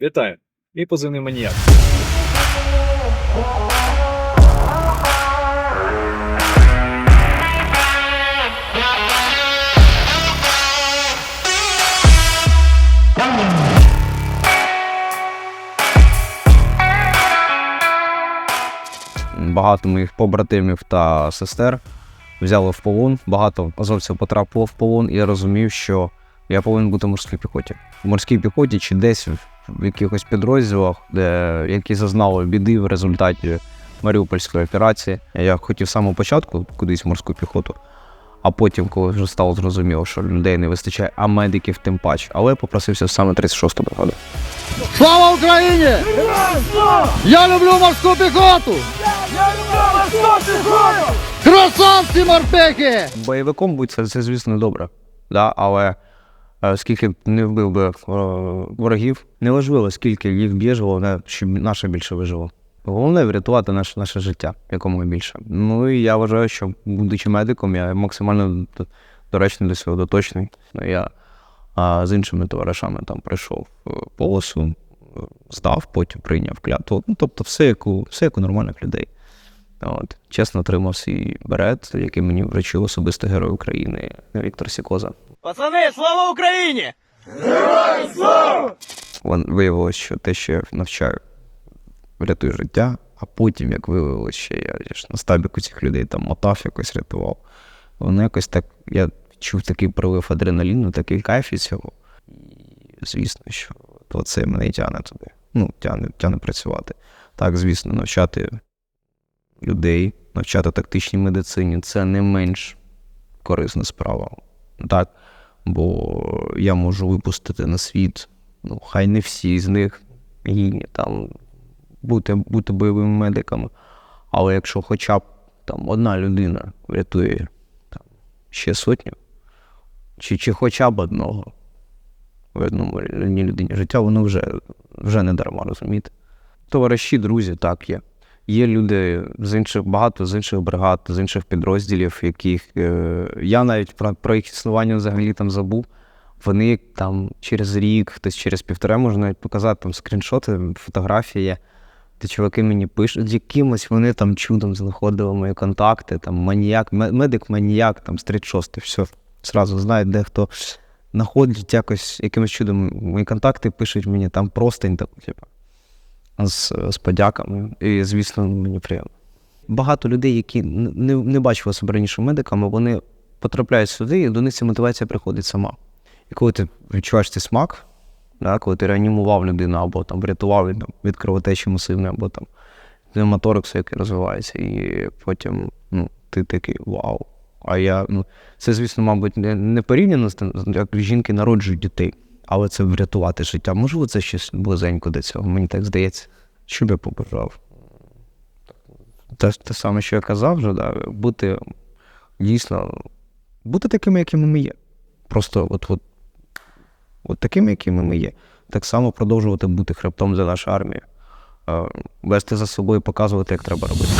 Вітаю! Мій позивний маніяк. Багато моїх побратимів та сестер взяли в полон. Багато азовців потрапило в полон, і я розумів, що я повинен бути в морській піхоті. В морській піхоті чи десь в- якихось підрозділах, де які зазнали біди в результаті Маріупольської операції. Я хотів з самого початку кудись в морську піхоту. А потім, коли вже стало зрозуміло, що людей не вистачає, а медиків тим паче. Але я попросився саме 36-ту бригаду. Слава Україні! Я люблю морську піхоту! Красавці морпеки! Бойовиком будь це, це звісно, добре. Да? Але скільки б не вбив би е, ворогів, неважливо, скільки їх біжило, не, щоб наше більше вижило. Головне врятувати наше, наше життя якомога більше. Ну і я вважаю, що будучи медиком, я максимально доречний до цього доточний. Ну, Я а, з іншими товаришами там пройшов е, полосу, е, здав, потім прийняв клятву. Ну, тобто, все як у, все як у нормальних людей. От. Чесно отримав свій берет, який мені вручив особисто герой України Віктор Сікоза. Пацани, слава Україні! Вон- Виявилось, що те, що я навчаю, врятує життя, а потім, як виявилось, ще я, я ж на стабіку цих людей там мотав, якось рятував. Воно якось так, я чув такий прилив адреналіну, такий кайф від цього. І звісно, що то це мене і тягне туди. Ну, тягне, тягне працювати. Так, звісно, навчати людей, навчати тактичній медицині це не менш корисна справа. Так? Бо я можу випустити на світ, ну, хай не всі з них гідні там бути, бути бойовими медиками. Але якщо хоча б там одна людина врятує там, ще сотню, чи, чи хоча б одного в одному людині життя, воно вже, вже не дарма, розумієте? Товариші, друзі, так є. Є люди з інших багато з інших бригад, з інших підрозділів, яких е, я навіть про, про їх існування взагалі там забув. Вони там через рік, хтось через півтора може навіть показати там скріншоти, фотографії. Де чуваки мені пишуть, з якимось вони там чудом знаходили мої контакти, там маніяк, ме- медик маніяк, там з 36 все. Зразу знають, де хто знаходять якось якимось чудом мої контакти, пишуть мені там простень, типу з, з подяками. І, звісно, мені приємно. Багато людей, які не, не бачили себе раніше медиками, вони потрапляють сюди, і до них ця мотивація приходить сама. І коли ти відчуваєш цей смак, да, коли ти реанімував людину або там врятував від, від кровотечі масивної, або там пневмотораксу, який розвивається, і потім ну, ти такий вау. А я, ну, це, звісно, мабуть, не порівняно з тим, як жінки народжують дітей, але це врятувати життя. Можливо, це щось близенько до цього, мені так здається. Що б я побажав? Те, те саме, що я казав, вже, да, бути дійсно, бути такими, якими ми є. Просто от, от, от такими, якими ми є. Так само продовжувати бути хребтом за нашу армію. Е, Вести за собою, показувати, як треба робити.